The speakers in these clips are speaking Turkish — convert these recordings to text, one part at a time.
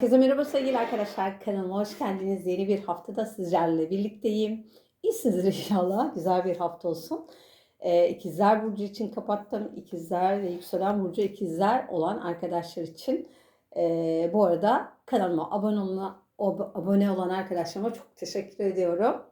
Herkese merhaba sevgili arkadaşlar. Kanalıma hoş geldiniz. Yeni bir haftada sizlerle birlikteyim. İyisinizdir inşallah. Güzel bir hafta olsun. Ee, ikizler Burcu için kapattım. İkizler ve yükselen Burcu ikizler olan arkadaşlar için. Ee, bu arada kanalıma abone olan, abone olan arkadaşlarıma çok teşekkür ediyorum.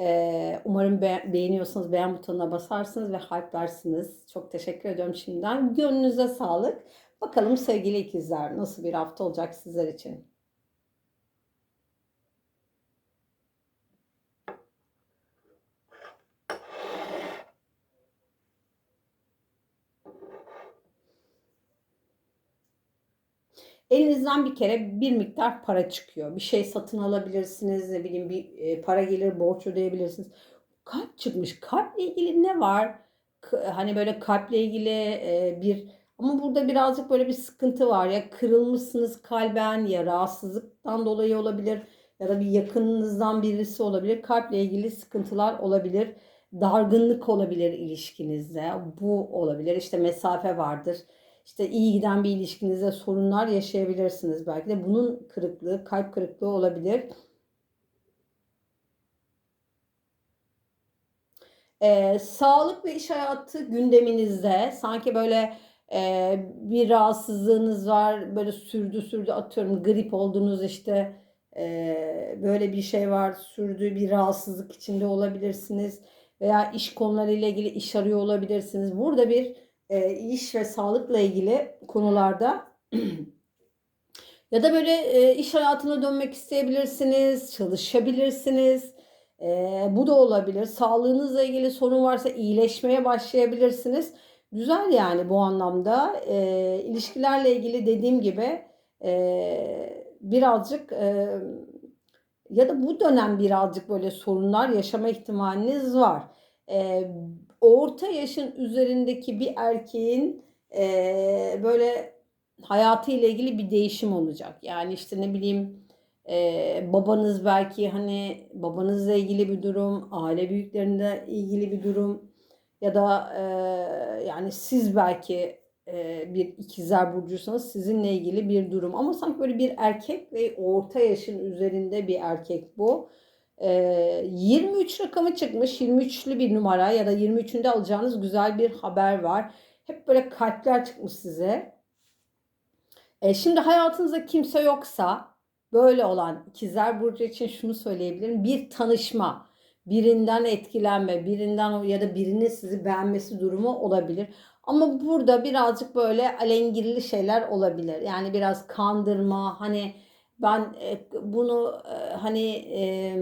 Ee, umarım be- beğeniyorsanız beğen butonuna basarsınız ve hype'larsınız. Çok teşekkür ediyorum şimdiden. Gönlünüze sağlık. Bakalım sevgili ikizler nasıl bir hafta olacak sizler için? Elinizden bir kere bir miktar para çıkıyor. Bir şey satın alabilirsiniz, ne bileyim bir e, para gelir, borç ödeyebilirsiniz. Kalp çıkmış. Kalple ilgili ne var? Hani böyle kalple ilgili e, bir ama burada birazcık böyle bir sıkıntı var ya kırılmışsınız kalben ya rahatsızlıktan dolayı olabilir ya da bir yakınınızdan birisi olabilir. Kalple ilgili sıkıntılar olabilir. Dargınlık olabilir ilişkinizde. Bu olabilir. İşte mesafe vardır. İşte iyi giden bir ilişkinizde sorunlar yaşayabilirsiniz belki de. Bunun kırıklığı, kalp kırıklığı olabilir. Ee, sağlık ve iş hayatı gündeminizde sanki böyle e, bir rahatsızlığınız var böyle sürdü sürdü atıyorum grip oldunuz işte e, böyle bir şey var sürdüğü bir rahatsızlık içinde olabilirsiniz veya iş konularıyla ilgili iş arıyor olabilirsiniz. Burada bir e, iş ve sağlıkla ilgili konularda ya da böyle e, iş hayatına dönmek isteyebilirsiniz, çalışabilirsiniz. E, bu da olabilir. Sağlığınızla ilgili sorun varsa iyileşmeye başlayabilirsiniz. Güzel yani bu anlamda. E, ilişkilerle ilgili dediğim gibi e, birazcık e, ya da bu dönem birazcık böyle sorunlar yaşama ihtimaliniz var. E, orta yaşın üzerindeki bir erkeğin e, böyle hayatıyla ilgili bir değişim olacak. Yani işte ne bileyim e, babanız belki hani babanızla ilgili bir durum, aile büyüklerinde ilgili bir durum ya da e, yani siz belki e, bir ikizler burcuysanız sizinle ilgili bir durum ama sanki böyle bir erkek ve orta yaşın üzerinde bir erkek bu. E, 23 rakamı çıkmış 23'lü bir numara ya da 23'ünde alacağınız güzel bir haber var. Hep böyle kalpler çıkmış size. E, şimdi hayatınızda kimse yoksa böyle olan ikizler burcu için şunu söyleyebilirim. Bir tanışma, birinden etkilenme, birinden ya da birinin sizi beğenmesi durumu olabilir. Ama burada birazcık böyle alengirli şeyler olabilir. Yani biraz kandırma, hani ben e, bunu e, hani e,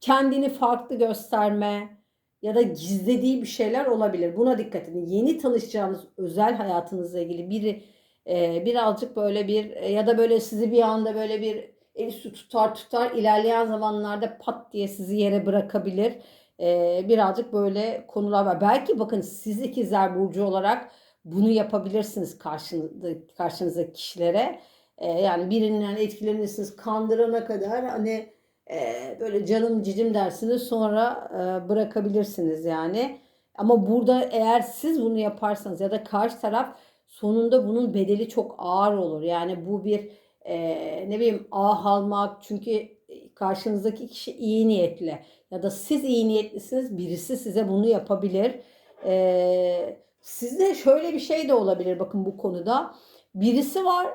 kendini farklı gösterme ya da gizlediği bir şeyler olabilir. Buna dikkat edin. Yeni tanışacağınız özel hayatınızla ilgili biri birazcık böyle bir ya da böyle sizi bir anda böyle bir el su tutar tutar ilerleyen zamanlarda pat diye sizi yere bırakabilir. birazcık böyle konular var. Belki bakın siz ikizler burcu olarak bunu yapabilirsiniz karşınızda, karşınızdaki kişilere. yani birinden etkilenirsiniz kandırana kadar hani böyle canım cicim dersiniz sonra bırakabilirsiniz yani. Ama burada eğer siz bunu yaparsanız ya da karşı taraf sonunda bunun bedeli çok ağır olur. Yani bu bir e, ne bileyim ah almak çünkü karşınızdaki kişi iyi niyetli ya da siz iyi niyetlisiniz birisi size bunu yapabilir. E, sizde şöyle bir şey de olabilir bakın bu konuda. Birisi var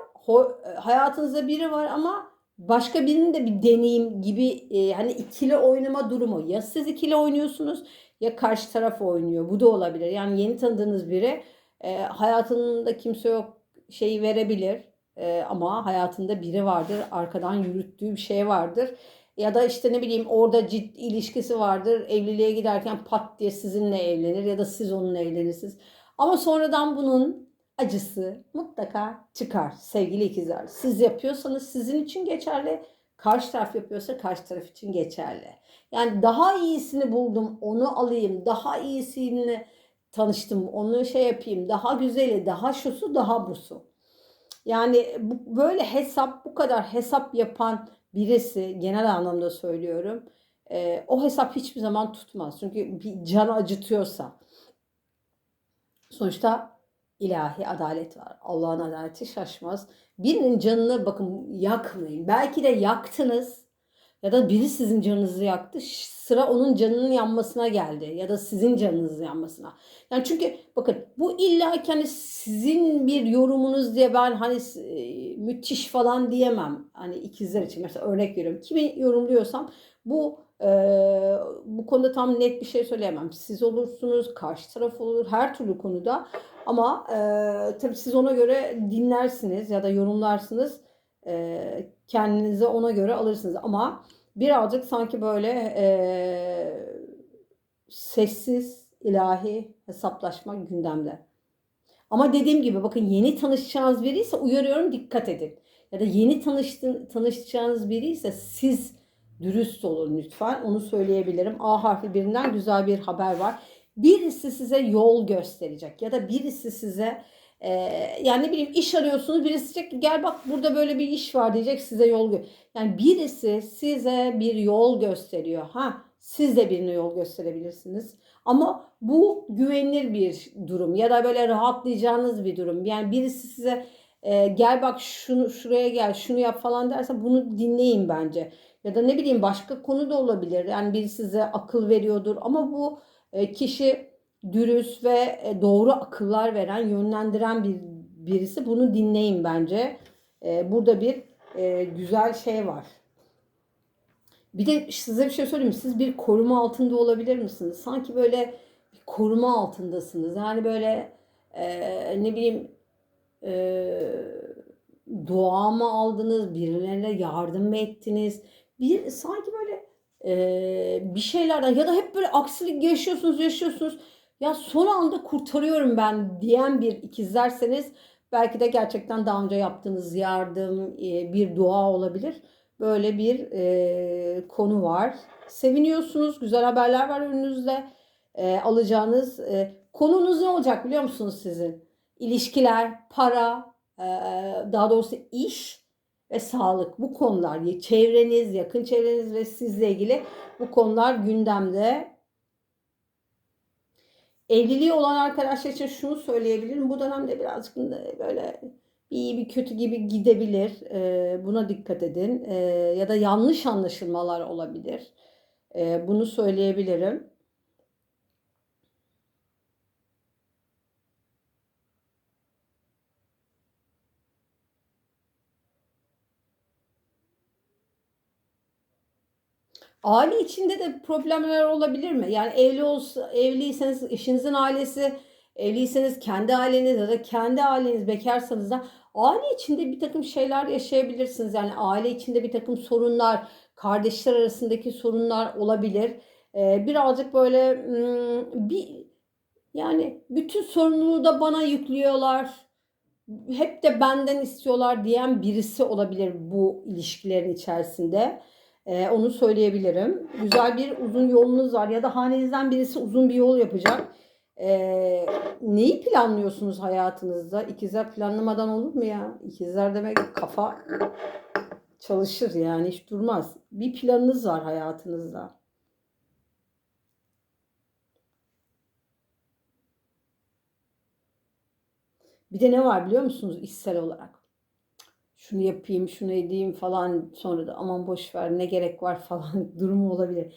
hayatınızda biri var ama başka birinin de bir deneyim gibi e, hani ikili oynama durumu. Ya siz ikili oynuyorsunuz ya karşı taraf oynuyor. Bu da olabilir. Yani yeni tanıdığınız biri e, hayatında kimse yok şeyi verebilir e, ama hayatında biri vardır arkadan yürüttüğü bir şey vardır ya da işte ne bileyim orada ciddi ilişkisi vardır evliliğe giderken pat diye sizinle evlenir ya da siz onunla evlenirsiniz ama sonradan bunun acısı mutlaka çıkar sevgili ikizler siz yapıyorsanız sizin için geçerli karşı taraf yapıyorsa karşı taraf için geçerli yani daha iyisini buldum onu alayım daha iyisini tanıştım. Onu şey yapayım. Daha güzeli, daha şusu, daha busu. Yani bu, böyle hesap, bu kadar hesap yapan birisi genel anlamda söylüyorum. E, o hesap hiçbir zaman tutmaz. Çünkü bir can acıtıyorsa. Sonuçta ilahi adalet var. Allah'ın adaleti şaşmaz. Birinin canını bakın yakmayın. Belki de yaktınız ya da biri sizin canınızı yaktı. Sıra onun canının yanmasına geldi ya da sizin canınızın yanmasına. Yani çünkü bakın bu illa hani sizin bir yorumunuz diye ben hani e, müthiş falan diyemem. Hani ikizler için mesela örnek veriyorum. Kimi yorumluyorsam bu e, bu konuda tam net bir şey söyleyemem. Siz olursunuz, karşı taraf olur, her türlü konuda. Ama e, tabii siz ona göre dinlersiniz ya da yorumlarsınız. E, kendinize ona göre alırsınız. Ama birazcık sanki böyle e, sessiz, ilahi hesaplaşma gündemde. Ama dediğim gibi bakın yeni tanışacağınız biri ise uyarıyorum dikkat edin. Ya da yeni tanıştığın, tanışacağınız biri ise siz dürüst olun lütfen. Onu söyleyebilirim. A harfi birinden güzel bir haber var. Birisi size yol gösterecek ya da birisi size e, yani ne bileyim iş arıyorsunuz birisi diyecek ki gel bak burada böyle bir iş var diyecek size yol gö yani birisi size bir yol gösteriyor. Ha siz de birine yol gösterebilirsiniz. Ama bu güvenilir bir durum ya da böyle rahatlayacağınız bir durum. Yani birisi size e, gel bak şunu şuraya gel şunu yap falan derse bunu dinleyin bence. Ya da ne bileyim başka konu da olabilir. Yani biri size akıl veriyordur ama bu e, kişi dürüst ve e, doğru akıllar veren, yönlendiren bir birisi. Bunu dinleyin bence. E, burada bir güzel şey var. Bir de size bir şey söyleyeyim? Siz bir koruma altında olabilir misiniz? Sanki böyle bir koruma altındasınız. Yani böyle ne bileyim dua mı aldınız? Birilerine yardım mı ettiniz? Bir sanki böyle bir şeylerden ya da hep böyle aksilik yaşıyorsunuz yaşıyorsunuz ya son anda kurtarıyorum ben diyen bir ikizlerseniz belki de gerçekten daha önce yaptığınız yardım bir dua olabilir. Böyle bir e, konu var. Seviniyorsunuz. Güzel haberler var önünüzde. E, alacağınız e, konunuz ne olacak biliyor musunuz sizin? İlişkiler, para, e, daha doğrusu iş ve sağlık bu konular çevreniz, yakın çevreniz ve sizle ilgili bu konular gündemde. Evliliği olan arkadaşlar için şunu söyleyebilirim. Bu dönemde birazcık böyle iyi bir kötü gibi gidebilir. Buna dikkat edin. Ya da yanlış anlaşılmalar olabilir. Bunu söyleyebilirim. Aile içinde de problemler olabilir mi? Yani evli olsa, evliyseniz eşinizin ailesi, evliyseniz kendi aileniz ya da kendi aileniz bekarsanız da aile içinde bir takım şeyler yaşayabilirsiniz. Yani aile içinde bir takım sorunlar, kardeşler arasındaki sorunlar olabilir. Ee, birazcık böyle hmm, bir yani bütün sorumluluğu da bana yüklüyorlar. Hep de benden istiyorlar diyen birisi olabilir bu ilişkilerin içerisinde. Ee, onu söyleyebilirim. Güzel bir uzun yolunuz var ya da hanenizden birisi uzun bir yol yapacak. Ee, neyi planlıyorsunuz hayatınızda? İkizler planlamadan olur mu ya? İkizler demek kafa çalışır yani hiç durmaz. Bir planınız var hayatınızda. Bir de ne var biliyor musunuz içsel olarak? Şunu yapayım, şunu edeyim falan sonra da aman boş ver ne gerek var falan durumu olabilir.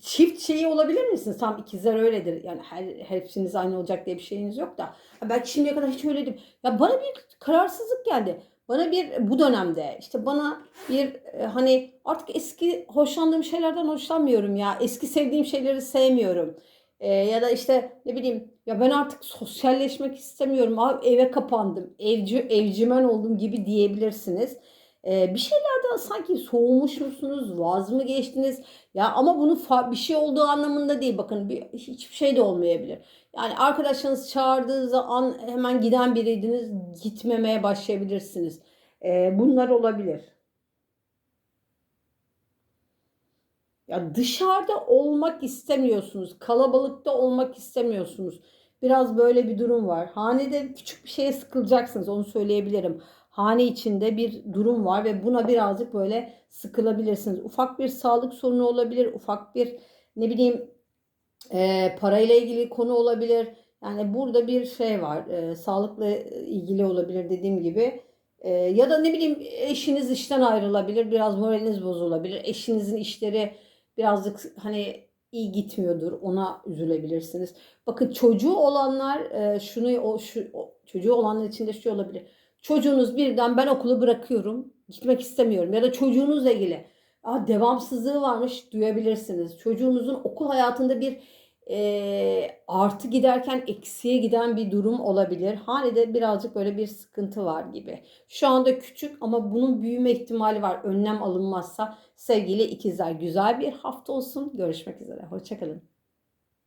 Çift şeyi olabilir misiniz? Tam ikizler öyledir. Yani her hepsiniz aynı olacak diye bir şeyiniz yok da. Belki şimdiye kadar hiç öyle değil. Ya bana bir kararsızlık geldi. Bana bir bu dönemde işte bana bir e, hani artık eski hoşlandığım şeylerden hoşlanmıyorum ya. Eski sevdiğim şeyleri sevmiyorum. E, ya da işte ne bileyim ya ben artık sosyalleşmek istemiyorum. Abi eve kapandım. Evci, evcimen oldum gibi diyebilirsiniz. Ee, bir şeylerden sanki soğumuş musunuz? Vaz mı geçtiniz? Ya ama bunu bir şey olduğu anlamında değil. Bakın bir, hiçbir şey de olmayabilir. Yani arkadaşlarınız çağırdığı an hemen giden biriydiniz. Gitmemeye başlayabilirsiniz. Ee, bunlar olabilir. Ya dışarıda olmak istemiyorsunuz. Kalabalıkta olmak istemiyorsunuz. Biraz böyle bir durum var. Hanede küçük bir şeye sıkılacaksınız onu söyleyebilirim. Hane içinde bir durum var ve buna birazcık böyle sıkılabilirsiniz. Ufak bir sağlık sorunu olabilir. Ufak bir ne bileyim e, parayla ilgili konu olabilir. Yani burada bir şey var. e, sağlıkla ilgili olabilir dediğim gibi. E, ya da ne bileyim eşiniz işten ayrılabilir. Biraz moraliniz bozulabilir. Eşinizin işleri birazcık hani iyi gitmiyordur. Ona üzülebilirsiniz. Bakın çocuğu olanlar e, şunu o şu o- çocuğu olanlar için de şey olabilir. Çocuğunuz birden ben okulu bırakıyorum. Gitmek istemiyorum ya da çocuğunuzla ilgili Aa, devamsızlığı varmış duyabilirsiniz. Çocuğunuzun okul hayatında bir e, artı giderken eksiye giden bir durum olabilir. Hanede birazcık böyle bir sıkıntı var gibi. Şu anda küçük ama bunun büyüme ihtimali var. Önlem alınmazsa sevgili ikizler güzel bir hafta olsun. Görüşmek üzere. Hoşçakalın.